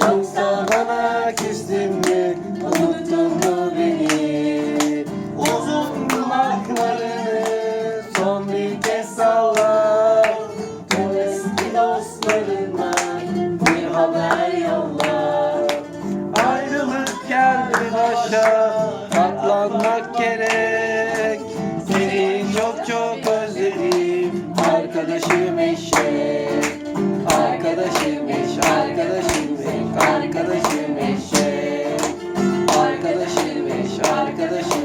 Yoksa bana küstün mü? Unuttun mu beni? Uzun kulaklarını Son bir kez salla Tüm eski dostlarına Bir haber yolla Ayrılık geldi başa Katlanmak gerek. Seni çok çok özledim Arkadaşım Arkadaşım arkadaşım.